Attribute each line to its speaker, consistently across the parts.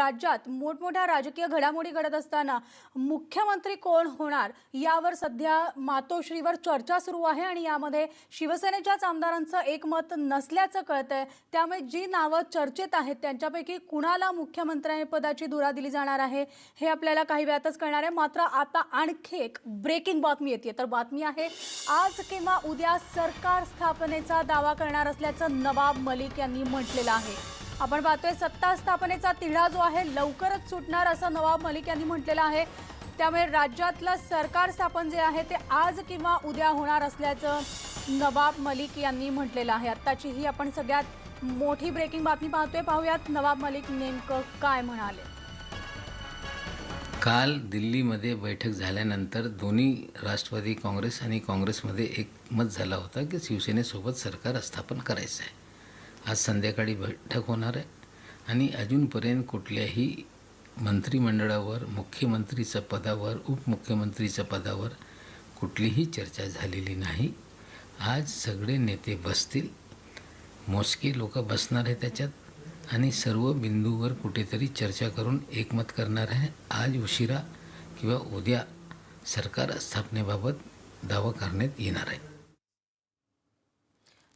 Speaker 1: राज्यात मोठमोठ्या राजकीय घडामोडी घडत असताना मुख्यमंत्री कोण होणार यावर सध्या मातोश्रीवर चर्चा सुरू आहे आणि यामध्ये शिवसेनेच्याच आमदारांचं एकमत नसल्याचं कळतंय. त्यामुळे जी नावं चर्चेत आहेत त्यांच्यापैकी कुणाला मुख्यमंत्रीपदाची धुरा दिली जाणार आहे हे आपल्याला काही वेळातच कळणार आहे. मात्र आता आणखी एक ब्रेकिंग बातमी येते. तर बातमी आहे आज किंवा उद्या सरकार स्थापनेचा दावा करणार असल्याचं नवाब मलिक यांनी म्हटलेलं आहे. आपण पाहतोय सत्ता स्थापनेचा तिढा जो आहे लवकरच सुटणार असं नवाब मलिक यांनी म्हटलेलं आहे. त्यामुळे राज्यातलं सरकार स्थापन जे आहे ते आज किंवा उद्या होणार असल्याचं नवाब मलिक यांनी म्हटलेलं आहे. आत्ताची ही आपण सगळ्यात मोठी ब्रेकिंग बातमी पाहतोय. पाहूयात नवाब मलिक नेमकं काय म्हणाले.
Speaker 2: काल दिल्लीमध्ये बैठक झाल्यानंतर दोन्ही राष्ट्रवादी काँग्रेस आणि काँग्रेसमध्ये एकमत झाला होता की शिवसेनेसोबत सरकार स्थापन करायचं आहे आज संध्याकाळी बैठक होणार आहे. आणि अजूनपर्यंत कुठल्याही मंत्रिमंडळावर मुख्यमंत्रीच्या पदावर उपमुख्यमंत्रीच्या पदावर कुठलीही चर्चा झालेली नाही. आज सगळे नेते बसतील. मोजके लोक बसणार आहे त्याच्यात. आणि सर्व बिंदूवर कुठेतरी चर्चा करून एकमत करणार आहे. आज उशिरा किंवा उद्या सरकार स्थापनेबाबत दावा करण्यात येणार आहे.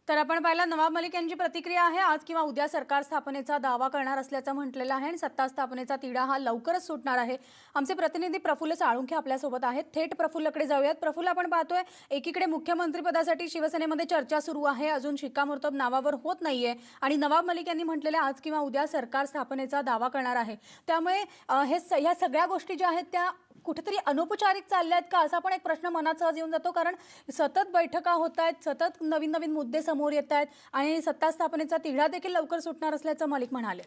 Speaker 1: तर आपण पाहिलं नवाब मलिक यांची प्रतिक्रिया आहे. आज किंवा उद्या सरकार स्थापनेचा दावा करणार असल्याचं म्हटलेलं आहे आणि सत्ता स्थापनेचा तिढा हा लवकरच सुटणार आहे. आमचे प्रतिनिधी प्रफुल्ल साळुंखे आपल्यासोबत आहेत. थेट प्रफुल्लकडे जाऊयात. प्रफुल्ल आपण पाहतोय एकीकडे मुख्यमंत्रीपदासाठी शिवसेनेमध्ये चर्चा सुरू आहे. अजून शिक्कामोर्तब नावावर होत नाहीये. आणि नवाब मलिक यांनी म्हटलेलं आहे, आज किंवा उद्या सरकार स्थापनेचा दावा करणार आहे. त्यामुळे हे स- ह्या सगळ्या गोष्टी ज्या आहेत त्या कुठेतरी अनौपचारिक चालल्या आहेत का? असा पण एक प्रश्न मनात सहज येऊन जातो. कारण सतत बैठका होत आहेत सतत नवीन नवीन मुद्दे समोर येत आहेत आणि सत्ता स्थापनेचा तिढा देखील लवकर सुटणार असल्याचं मलिक म्हणाले.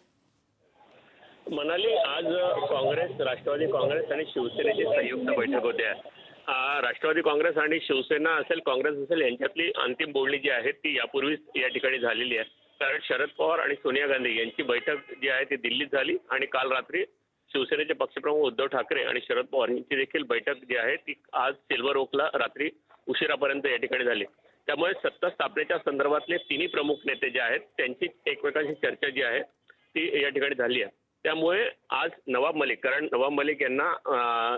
Speaker 3: मनाली आज काँग्रेस राष्ट्रवादी काँग्रेस आणि शिवसेनेची संयुक्त बैठक होते. राष्ट्रवादी काँग्रेस आणि शिवसेना असेल काँग्रेस असेल यांच्यातली अंतिम बोलणी जी आहे ती यापूर्वीच या ठिकाणी झालेली आहे. कारण शरद पवार आणि सोनिया गांधी यांची बैठक जी आहे ती दिल्लीत झाली आणि काल रात्री शिवसेनेचे पक्षप्रमुख उद्धव ठाकरे आणि शरद पवार यांची देखील बैठक जी आहे ती आज सिल्वर ओकला रात्री उशिरापर्यंत या ठिकाणी झाली. त्यामुळे सत्ता स्थापनेच्या संदर्भातले तिन्ही प्रमुख नेते जे आहेत त्यांची एकमेकांशी चर्चा जी आहे ती या ठिकाणी झाली आहे. त्यामुळे आज नवाब मलिक कारण नवाब मलिक यांना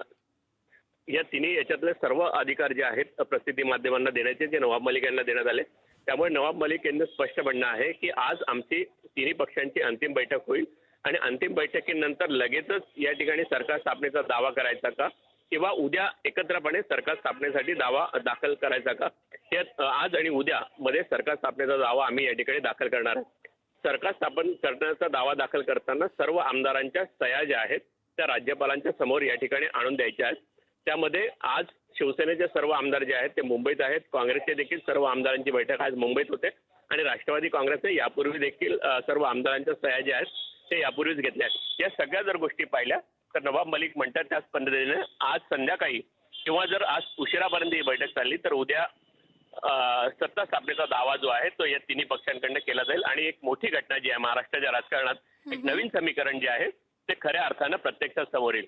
Speaker 3: या तिन्ही याच्यातले सर्व अधिकार जे आहेत प्रसिद्धी माध्यमांना देण्याचे जे नवाब मलिक यांना देण्यात आले. त्यामुळे नवाब मलिक यांचं स्पष्ट म्हणणं आहे की आज आमची तिन्ही पक्षांची अंतिम बैठक होईल. आणि अंतिम बैठकीनंतर लगेचच या ठिकाणी सरकार स्थापनेचा दावा करायचा का? किंवा उद्या एकत्रपणे सरकार स्थापनेसाठी दावा दाखल करायचा का? हे आज आणि उद्या मध्ये सरकार स्थापनेचा दावा आम्ही या ठिकाणी दाखल करणार आहोत. सरकार स्थापन करण्याचा दावा दाखल करताना सर्व आमदारांच्या सह्या ज्या आहेत त्या राज्यपालांच्या समोर या ठिकाणी आणून द्यायच्या आहेत. त्यामध्ये आज शिवसेनेचे सर्व आमदार जे आहेत ते मुंबईत आहेत. काँग्रेसचे देखील सर्व आमदारांची बैठक आज मुंबईत होते. आणि राष्ट्रवादी काँग्रेसने यापूर्वी देखील सर्व आमदारांच्या सह्या ज्या आहेत ते यापूर्वीच घेतल्या या सगळ्या जर गोष्टी पाहिल्या तर नवाब मलिक म्हणतात त्याच पद्धतीने आज संध्याकाळी किंवा जर आज उशिरापर्यंत ही बैठक चालली तर उद्या सत्ता स्थापनेचा दावा जो आहे तो या तिन्ही पक्षांकडनं केला जाईल. आणि एक मोठी घटना जी आहे महाराष्ट्राच्या राजकारणात एक नवीन समीकरण जे आहे ते खऱ्या अर्थानं प्रत्यक्षात समोर येईल.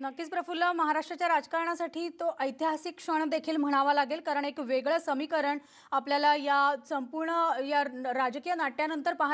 Speaker 1: नक्कीच प्रफुल्ल महाराष्ट्राच्या राजकारणासाठी तो ऐतिहासिक क्षण देखील म्हणावा लागेल कारण एक वेगळं समीकरण आपल्याला या संपूर्ण या राजकीय नाट्यानंतर पाहायला